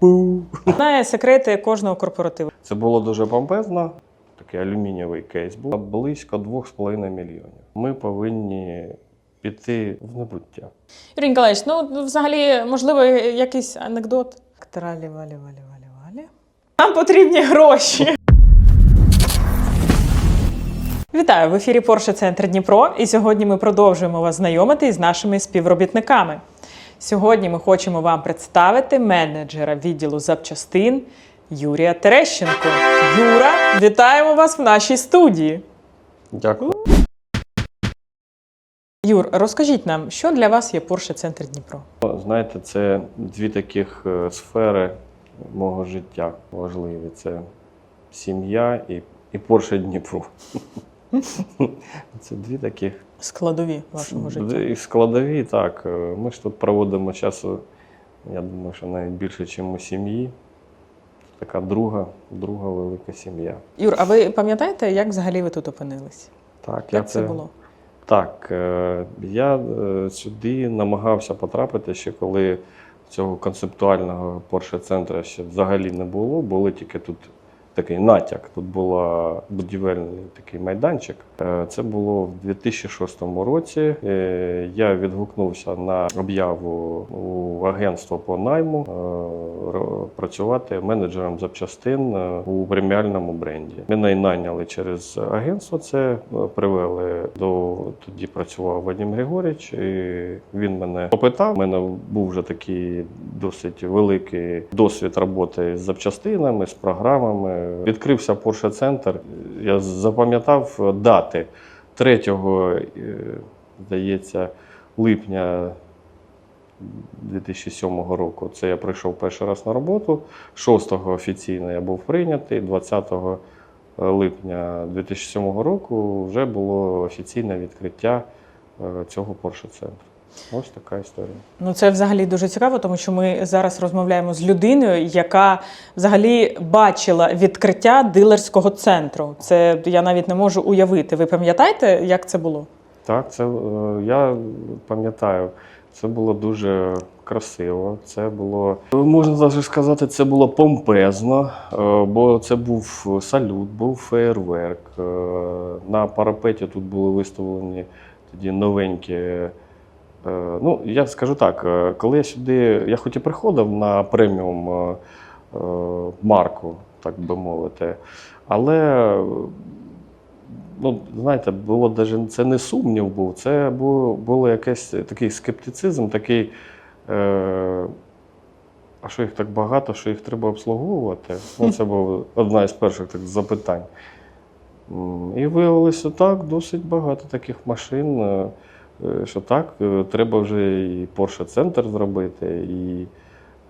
Пу. Знає секрети кожного корпоративу. Це було дуже помпезно. Такий алюмінієвий кейс був близько 2,5 мільйонів. Ми повинні піти в небуття. Юрій Ніколаївич, ну взагалі, можливо, якийсь анекдот. Тралі, валі, валі, валі, валі. Нам потрібні гроші. Вітаю в ефірі Porsche Центр Дніпро. І сьогодні ми продовжуємо вас знайомити з нашими співробітниками. Сьогодні ми хочемо вам представити менеджера відділу запчастин Юрія Терещенко. Юра, вітаємо вас в нашій студії. Дякую. Юр, розкажіть нам, що для вас є Porsche Центр Дніпро? Знаєте, це дві таких е, сфери мого життя важливі. Це сім'я і, і Порше Дніпро. Це дві таких Складові вашого життя. І складові, так. Е, Ми ж тут проводимо часу, я думаю, що навіть більше, ніж у сім'ї. Така друга, друга велика сім'я. Юр, а ви пам'ятаєте, як взагалі ви тут опинились? Так, Як це було? Так, е, я е, сюди намагався потрапити ще коли цього концептуального Porsche центру ще взагалі не було. Були тільки тут такий натяк. Тут був будівельний такий майданчик. Е, Це було в 2006 році. Е, Я відгукнувся на об'яву у агентство по найму е, працювати менеджером запчастин у преміальному бренді. Мене найняли через агентство. Це привели до тоді. Працював Вадим Григоріч, і він мене попитав. У мене був вже такий досить великий досвід роботи з запчастинами, з програмами. Відкрився Porsche центр. Я запам'ятав дати 3, е, здається, липня 2007 року. Це я прийшов перший раз на роботу. 6-го офіційно я був прийнятий. 20 липня 2007 року вже було офіційне відкриття е, цього Porsche центру. Ось така історія. Ну це взагалі дуже цікаво, тому що ми зараз розмовляємо з людиною, яка взагалі бачила відкриття дилерського центру. Це я навіть не можу уявити. Ви пам'ятаєте, як це було? Так, це е, я пам'ятаю, це було дуже красиво. Це було можна навіть сказати, це було помпезно, е, бо це був салют, був феєрверк. Е, На парапеті тут були виставлені тоді новенькі. Е, Ну, я скажу так, е, коли я сюди, я хоч і приходив на преміум е, марку, так би мовити, але ну, знаєте, було даже це не сумнів був, це було, було якийсь такий скептицизм, такий. Е, а що їх так багато, що їх треба обслуговувати? Ну, це була одна із перших так, запитань. І виявилося так, досить багато таких машин, що так, е, треба вже і Porsche центр зробити, і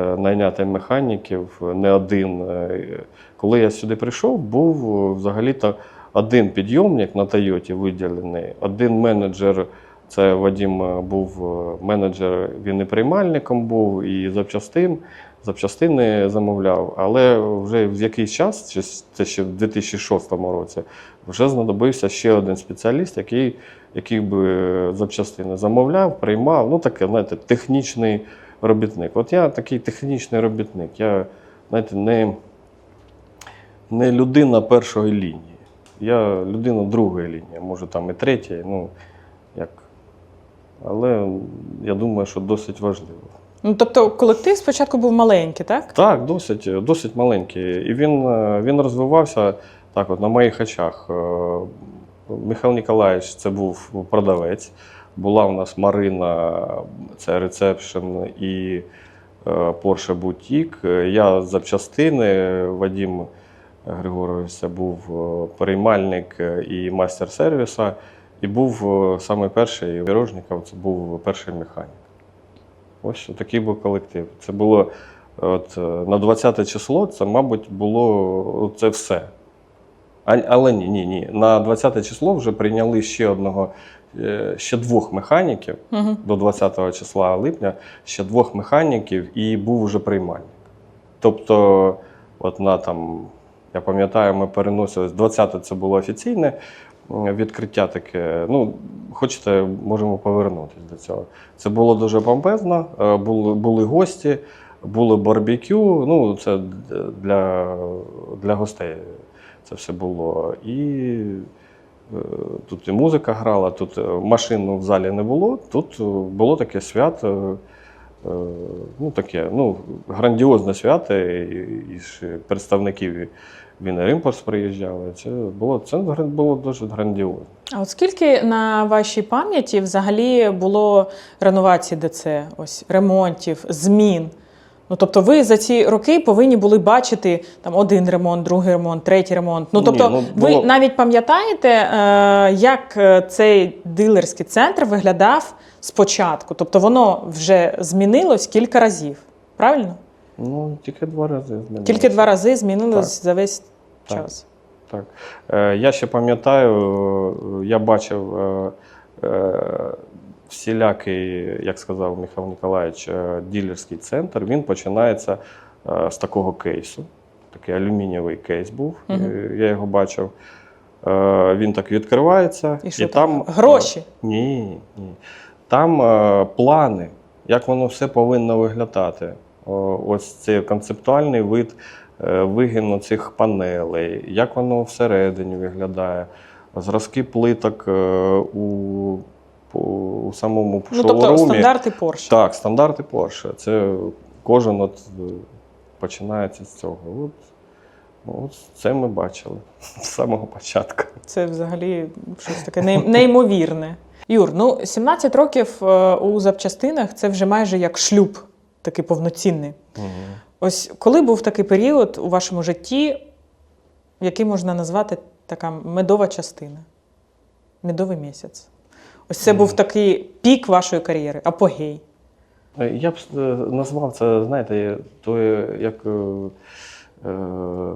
е, найняти механіків не один. Е, Коли я сюди прийшов, був е, взагалі-то один підйомник на Тойоті виділений, один менеджер. Це Вадим е, був е, менеджер, він і приймальником був, і запчастин, запчастини замовляв. Але вже в якийсь час, це ще в 2006 році, вже знадобився ще один спеціаліст, який, який би запчастини замовляв, приймав. Ну, таке, знаєте, технічний робітник. От я такий технічний робітник. Я, знаєте, не, не людина першої лінії. Я людина другої лінії, може там і третьої, ну як. Але я думаю, що досить важливо. Ну тобто, колектив спочатку був маленький, так? Так, досить, досить маленький. І він, е, він розвивався так, от, на моїх очах. Е, Михайло Ніколаєвич це був продавець. Була у нас Марина, це рецепшн і е, Porsche Boutique. Е, Я запчастини, Вадим Григорович це був е, переймальник і майстер сервіса. І був саме перший Вірожников, це був перший механік. Ось такий був колектив. Це було от, е, на 20 число, це, мабуть, було це все. А, але ні, ні, ні. На 20 число вже прийняли ще одного, е, ще двох механіків Угу. до 20 числа липня, ще двох механіків і був вже приймальник. Тобто, от на там, я пам'ятаю, ми переносились, 20 це було офіційне відкриття таке. Ну, хочете, можемо повернутися до цього. Це було дуже помпезно, е, були, були гості. було барбекю, ну, це для, для гостей це все було. І е, тут і музика грала, тут е, машин в залі не було, тут було таке свято. Ну, таке, ну, грандіозне свято, і, і представників Вінер Імпорс. Це було, це було дуже грандіозно. А от скільки на вашій пам'яті взагалі було реновацій ДЦ, ось ремонтів, змін? Ну тобто, ви за ці роки повинні були бачити там один ремонт, другий ремонт, третій ремонт. Ну Ні, тобто, ну, ви навіть пам'ятаєте, е, як е, цей дилерський центр виглядав спочатку? Тобто воно вже змінилось кілька разів, правильно? Ну, тільки два рази змінилося. Тільки два рази змінилось за весь Так. час. Так. Е, я ще пам'ятаю, е, я бачив е, е, всілякий, як сказав Михайло Ніколаївич, е, ділерський центр. Він починається е, з такого кейсу. Такий алюмінієвий кейс був. Е, Я його бачив. Е, Він так відкривається. І що там? Гроші? Ні, ні. Там е, плани, як воно все повинно виглядати. О, ось цей концептуальний вид е, вигину цих панелей, як воно всередині виглядає, зразки плиток е, у, у самому Ну тобто стандарти Porsche. Так, стандарти Porsche. Це кожен от е, починається з цього. От, от це ми бачили з самого початку. Це взагалі щось таке неймовірне. Юр, ну 17 років е, у запчастинах це вже майже як шлюб, такий повноцінний. Ось коли був такий період у вашому житті, який можна назвати така медова частина, медовий місяць. Ось це був такий пік вашої кар'єри, апогей. Е, Я б е, назвав це, знаєте, то як е, е,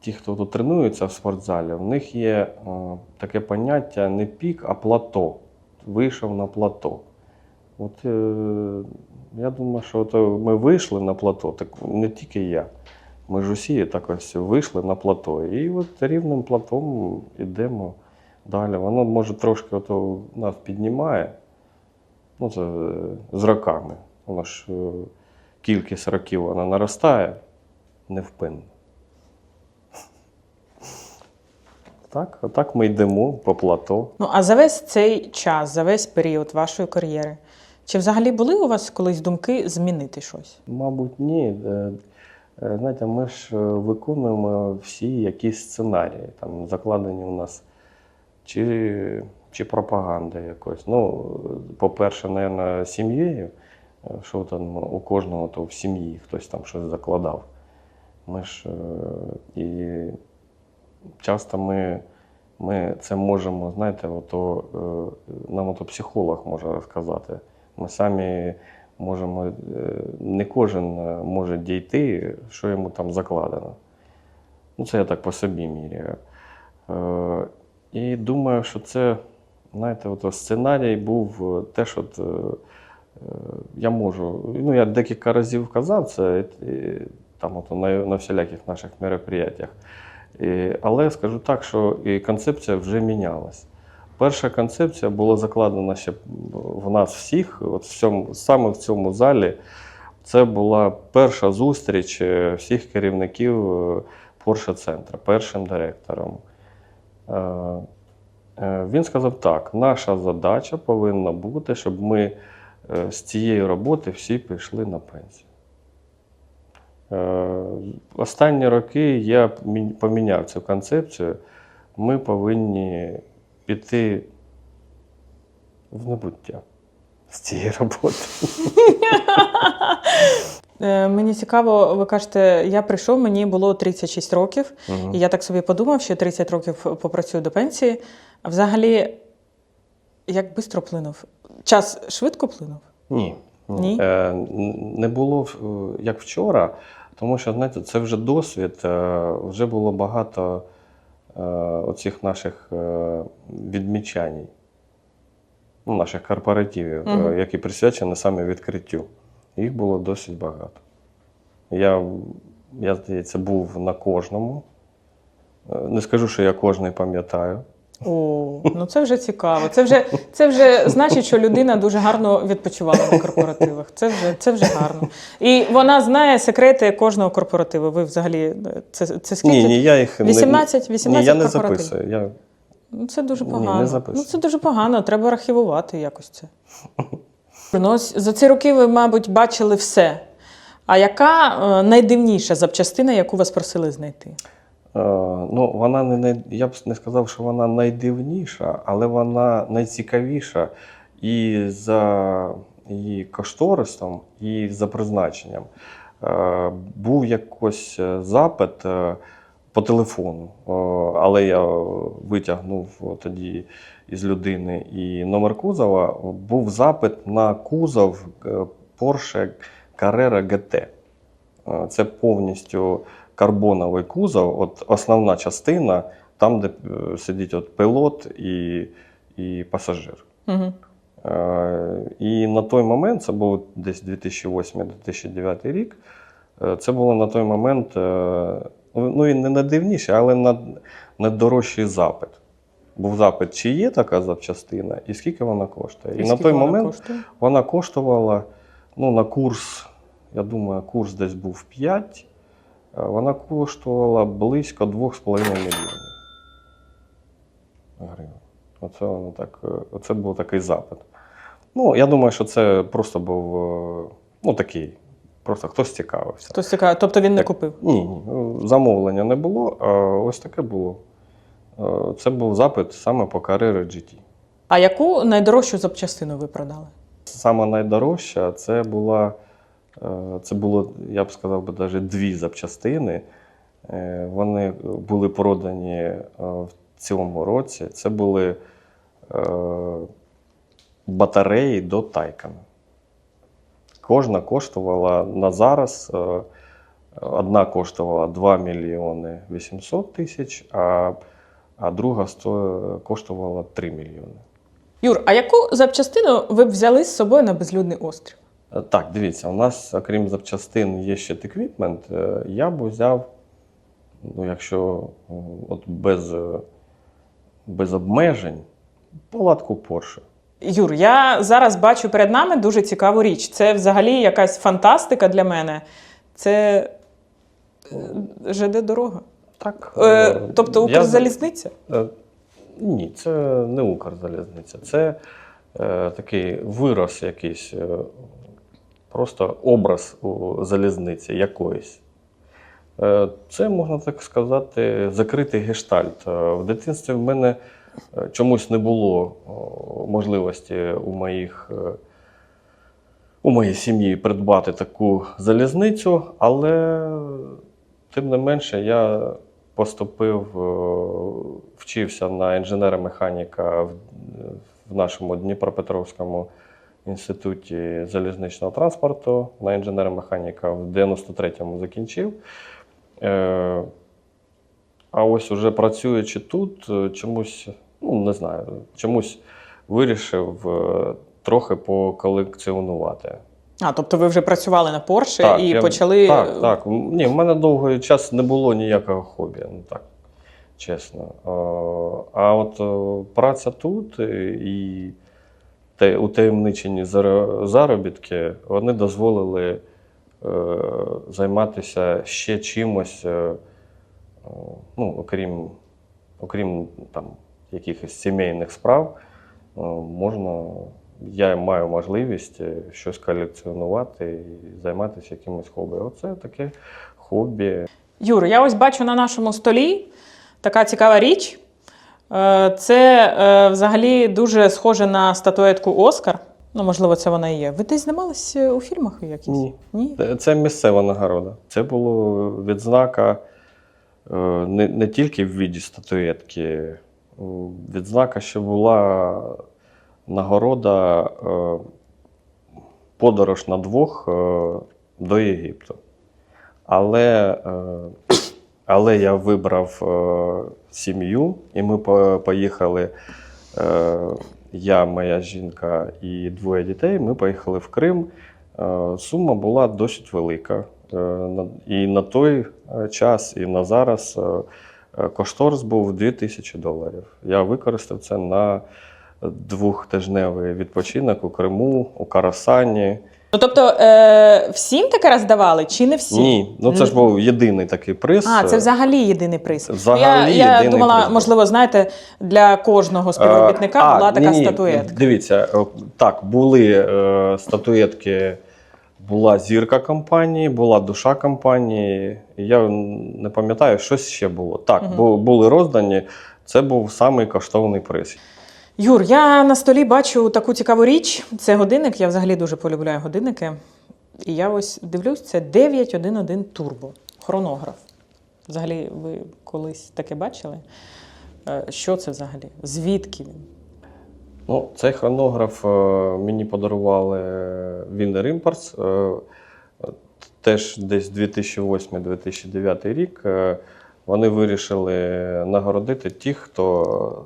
ті, хто тут тренується в спортзалі, в них є е, таке поняття не пік, а плато. Вийшов на плато. От е, я думаю, що от ми вийшли на плато, так не тільки я. Ми ж усі так ось вийшли на плато. І от рівним платом йдемо далі. Воно може трошки ото нас піднімає. Ну, це е, з роками. Воно ж е, кількість років вона наростає невпинно. Так, отак ми йдемо по плато. Ну а за весь цей час, за весь період вашої кар'єри, чи взагалі були у вас колись думки змінити щось? Мабуть, ні. Е, е, Знаєте, ми ж е, виконуємо всі якісь сценарії. Там закладені у нас чи, чи пропаганда якось. Ну, по-перше, мабуть, сім'єю. Що там у кожного то в сім'ї хтось там щось закладав. Ми ж і часто ми, ми це можемо, знаєте, ото, нам ото психолог може розказати. Ми самі можемо, е, не кожен е, може дійти, що йому там закладено. Ну, це я так по собі міряю. Е, І думаю, що це, знаєте, ото сценарій був теж от. Я можу, ну я декілька разів казав це там от, на, на всіляких наших мероприятиях. Але скажу так, що і концепція вже мінялась. Перша концепція була закладена ще в нас всіх, от в цьому, саме в цьому залі. Це була перша зустріч е, всіх керівників е, Porsche центру, першим директором. Е, Він сказав так: наша задача повинна бути, щоб ми з цієї роботи всі пішли на пенсію. Останні роки я поміняв цю концепцію. Ми повинні піти в небуття з цієї роботи. Е, мені цікаво, ви кажете, я прийшов, мені було 36 років, Мгм. і я так собі подумав, що 30 років попрацюю до пенсії. А взагалі, як швидко плинув? Час швидко плинув? Ні. Ні? Е, не було як вчора, тому що знаєте, це вже досвід, е, вже було багато оцих наших е, відмічань, ну, наших корпоративів, е, які присвячені саме відкриттю. Їх було досить багато. Я, я здається, був на кожному. Е, Не скажу, що я кожний пам'ятаю. О, ну це вже цікаво. Це вже, це вже значить, що людина дуже гарно відпочивала на корпоративах. Це вже, це вже гарно. І вона знає секрети кожного корпоративу. Ви взагалі це, це скільки? Ні, ні, я їх 18? не, 18 ні, я не записую. Я, Ну, Це дуже Ні, погано. не записую. ну, це дуже погано, треба архівувати якось це. ну, за ці роки ви, мабуть, бачили все. А яка е, найдивніша запчастина, яку вас просили знайти? Е, ну, вона не най... я б не сказав, що вона найдивніша, але вона найцікавіша і за її кошторисом, і за призначенням. Е, був якось е, запит по телефону, але я витягнув тоді із людини і номер кузова. Був запит на кузов Porsche Carrera GT. Це повністю карбоновий кузов, от основна частина, там, де е, сидить от пілот і, і пасажир. Угу. Е, І на той момент, це був десь 2008-2009 рік, е, це було на той момент, е, ну і не найдивніше, але на, найдорожчий запит. Був запит, чи є така запчастина, і скільки вона коштує. І, на той момент коштує? вона коштувала ну, на курс, я думаю, курс десь був 5, е, вона коштувала близько 2,5 мільйонів гривень. Оце, воно так, е, оце був такий запит. Ну, я думаю, що це просто був е, ну, такий, просто хтось цікавився. Хтось цікавий, тобто він не Так. купив. Ні, ні, е, замовлення не було, а ось таке було. Е, Це був запит саме по кар'єрі GT. А яку найдорожчу запчастину ви продали? Саме найдорожча це була, е, це було, я б сказав навіть дві запчастини. Е, Вони були продані е, в цьому році. Це були е, батареї до Тайкана. Кожна коштувала на зараз. е, Одна коштувала 2 мільйони 800 тисяч, а, а друга коштувала 3 мільйони. Юр, а яку запчастину ви б взяли з собою на безлюдний острів? Е, Так, дивіться, у нас, окрім запчастин, є ще еквіпмент. Я б взяв, ну, якщо е, от без, е, без обмежень, палатку Porsche. Юр, я зараз бачу перед нами дуже цікаву річ. Це взагалі якась фантастика для мене. Це е, ЖД дорога. Так. Е, тобто Укрзалізниця? Е, Ні, це не Укрзалізниця. Це е, такий вираз якийсь, просто образ у залізниці якоїсь. Е, Це, можна так сказати, закритий гештальт. Е, В дитинстві в мене е, чомусь не було можливості у моїх. У моїй сім'ї придбати таку залізницю, але тим не менше я поступив, вчився на інженера-механіка в нашому Дніпропетровському інституті залізничного транспорту. На інженера-механіка в 93-му закінчив. Е, А ось уже працюючи тут, е, чомусь, ну не знаю, чомусь вирішив е, трохи поколекціонувати. А, тобто ви вже працювали на Порше Так, і я- почали. Так, так. Ні, в мене довгий час не було ніякого хобі, ну так, чесно. А от праця тут і утаємничені заробітки вони дозволили е, займатися ще чимось, е, ну, окрім, окрім там, якихось сімейних справ, е, можна. Я маю можливість щось колекціонувати і займатися якимось хобі. Оце таке хобі. Юр, я ось бачу на нашому столі така цікава річ. Е, Це е, взагалі дуже схоже на статуетку Оскар. Ну, можливо, це вона і є. Ви десь знімались е, у фільмах якісь? Ні. Ні? Це місцева нагорода. Це було відзнака не, не тільки в віді статуетки. Відзнака, що була нагорода подорож на двох до Єгипту. Але, але я вибрав е, сім'ю, і ми по- поїхали. Е, я, моя жінка і двоє дітей. Ми поїхали в Крим. Е, Сума була досить велика. Е, І на той е, час, і на зараз е, Е, Кошторис був 2000 доларів. Я використав це на двохтижневий відпочинок у Криму, у Карасані. Ну тобто е, всім таке роздавали чи не всім? Ні, ну це ж був єдиний такий приз. А, це взагалі єдиний приз. Взагалі я я єдиний думала, приз можливо, знаєте, для кожного Е, співробітника а, була така ні-ні, статуетка. Дивіться, е, так, були е, статуетки, була зірка компанії, була душа компанії. Я не пам'ятаю, щось ще було. Так, бу- були роздані. Це був самий коштовний приз. Юр, я на столі бачу таку цікаву річ. Це годинник. Я взагалі дуже полюбляю годинники. І я ось дивлюсь, це 911 Turbo, хронограф. Взагалі, ви колись таке бачили? Е, Що це взагалі? Звідки він? Ну, цей хронограф е, мені подарували Winner Imports. е, Теж десь 2008-2009 рік. Вони вирішили нагородити тих, хто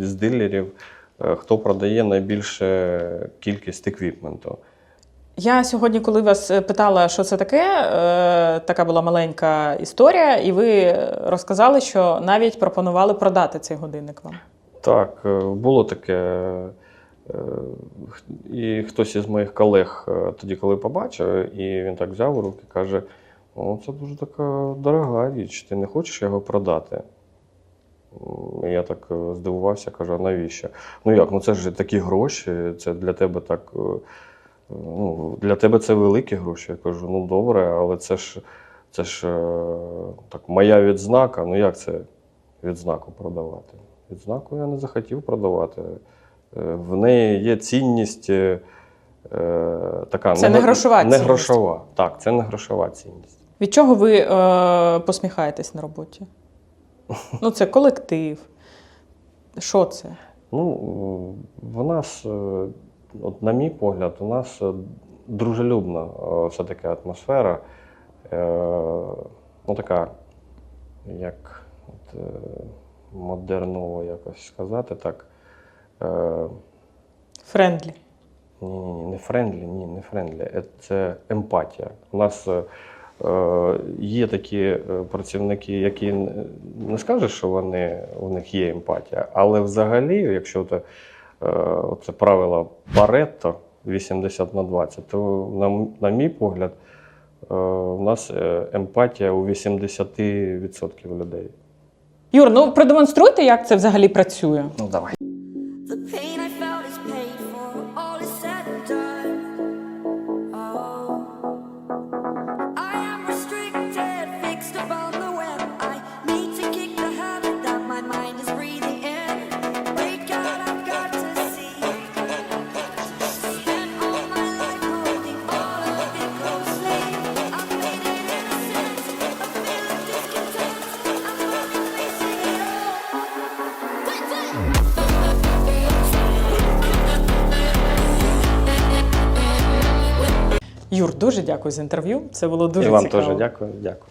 з дилерів, е, хто продає найбільше кількість еквіпменту. Я сьогодні, коли вас е, питала, що це таке, е, така була маленька історія, і ви розказали, що навіть пропонували продати цей годинник вам. Так, було таке. І хтось із моїх колег тоді, коли побачив, і він так взяв у руки, каже: О, це дуже така дорога річ, ти не хочеш його продати? І Я так е, здивувався, кажу, а навіщо? Ну як, ну це ж такі гроші, це для тебе так. е, Ну, для тебе це великі гроші. Я кажу, ну добре, але це ж це ж е, так, моя відзнака. Ну як це відзнаку продавати? Відзнаку я не захотів продавати. Е, В неї є цінність е, е, така Це не грошова Не цінність. грошова. Так, це не грошова цінність. Від чого ви е, посміхаєтесь на роботі? Ну, це колектив. Що це? Ну, в нас, е, от на мій погляд, у нас е, дружелюбна е, все-таки атмосфера. Ну, така, як от, модерново якось сказати так. Френдлі. Ні, ні, ні, не френдлі, ні, не френдлі. Це емпатія. У нас є такі е, працівники, які не скажеш, що вони, у них є емпатія, але взагалі, якщо це, е, це правило Паретто 80 на 20, то на, на мій погляд, е, у нас е, емпатія у 80% людей. Юр, ну продемонструйте, як це взагалі працює. Ну, давай. Дуже дякую за інтерв'ю. Це було дуже І вам цікаво. теж дякую. Дякую.